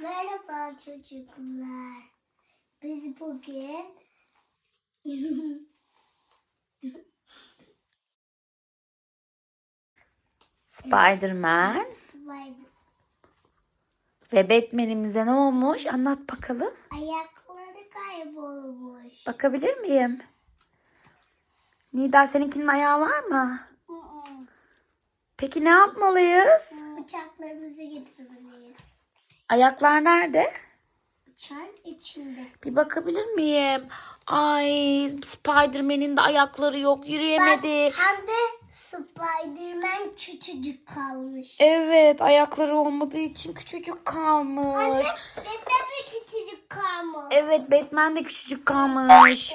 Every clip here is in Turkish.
Merhaba çocuklar. Biz bugün Spider-Man Spider- ve Batman'imize ne olmuş? Anlat bakalım. ayakları kaybolmuş. Bakabilir miyim? Nida seninkinin ayağı var mı? Peki ne yapmalıyız? Uçaklarımızı getirmeliyiz. Ayaklar nerede? Uçağın içinde. Bir bakabilir miyim? Ay Spider-Man'in de ayakları yok yürüyemedi. Hem de Spiderman küçücük kalmış. Evet ayakları olmadığı için küçücük kalmış. Bebek de küçücük kalmış. Evet Batman de küçücük kalmış.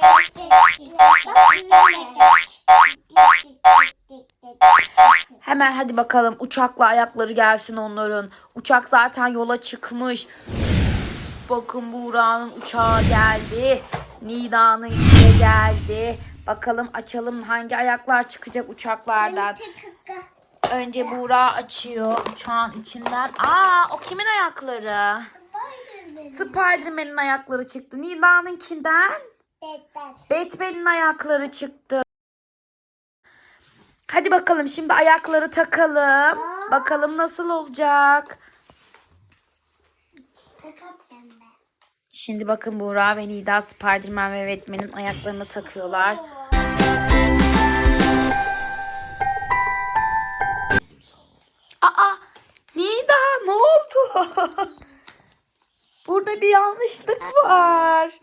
Hemen hadi bakalım uçakla ayakları gelsin onların. Uçak zaten yola çıkmış. Bakın Buğra'nın uçağı geldi. Nida'nın yine geldi. Bakalım açalım hangi ayaklar çıkacak uçaklardan. Önce Buğra açıyor uçağın içinden. Aa o kimin ayakları? Spider-Man'in ayakları çıktı. Nida'nınkinden Batman'in ayakları çıktı. Hadi bakalım şimdi ayakları takalım. Bakalım nasıl olacak. Şimdi bakın Buğra ve Nida Spider-Man ve Batman'in ayaklarını takıyorlar. Aa Nida ne oldu? Burada bir yanlışlık var.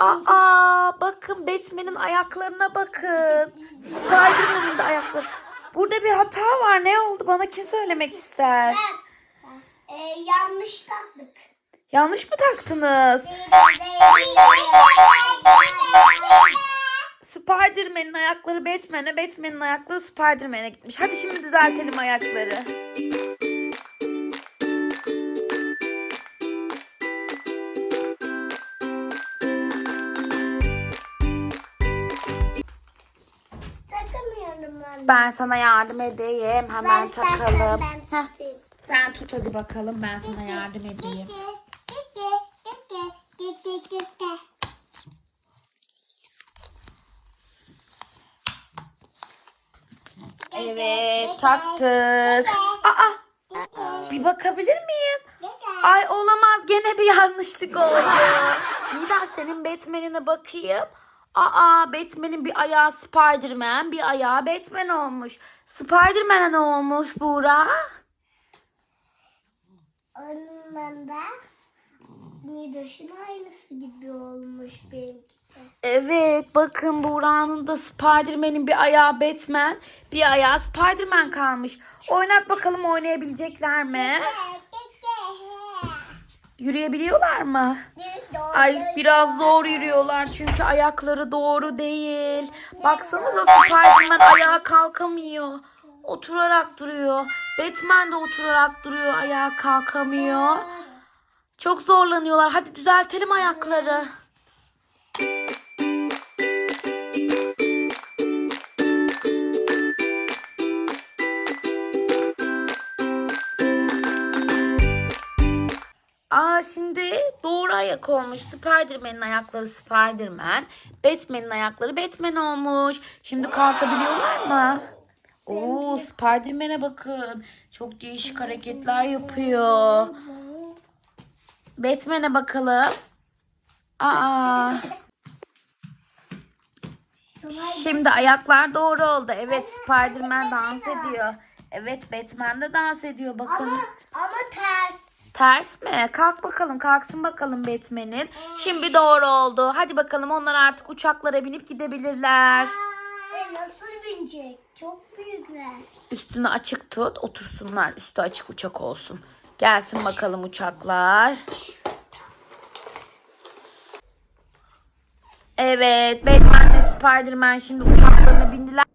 Aa bakın Batman'in ayaklarına bakın. Spider-Man'in de ayakları. Burada bir hata var. Ne oldu? Bana kim söylemek ister? Ee, yanlış taktık. Yanlış mı taktınız? Spider-Man'in ayakları Batman'e, Batman'in ayakları Spider-Man'e gitmiş. Hadi şimdi düzeltelim ayakları. Ben. Sana yardım edeyim. Hemen Ben takalım. Ben Heh, sen tut hadi bakalım. Ben sana yardım edeyim. Evet taktık. Aa bir bakabilir miyim? Ay olamaz gene bir yanlışlık oldu. Nida senin Batman'ine bakayım. Aa Batman'in bir ayağı Spider-Man bir ayağı Batman olmuş. Spider-Man'e ne olmuş Buğra? Onunla da Nidoş'un aynısı gibi olmuş benimki de. Evet bakın Buğra'nın da Spider-Man'in bir ayağı Batman bir ayağı Spider-Man kalmış. Oynat bakalım oynayabilecekler mi? Yürüyebiliyorlar mı? Ay biraz zor yürüyorlar çünkü ayakları doğru değil. Baksanıza Spider-Man ayağa kalkamıyor. Oturarak duruyor. Batman de oturarak duruyor. Ayağa kalkamıyor. Çok zorlanıyorlar. Hadi düzeltelim ayakları. Aa şimdi doğru ayak olmuş. Spider-Man'in ayakları Spider-Man. Batman'in ayakları Batman olmuş. Şimdi kalkabiliyorlar mı? Oo Spider-Man'e bakın. Çok değişik hareketler yapıyor. Batman'e bakalım. Aa. Şimdi ayaklar doğru oldu. Evet Spider-Man dans ediyor. Evet Batman de dans ediyor bakın. Ama, ama ters. Mi? Kalk bakalım kalksın bakalım Batman'in. Şimdi doğru oldu. Hadi bakalım onlar artık uçaklara binip gidebilirler. E, nasıl binecek? Çok büyükler. Üstünü açık tut otursunlar. Üstü açık uçak olsun. Gelsin bakalım uçaklar. Evet Batman ve Spider-Man şimdi uçaklarına bindiler.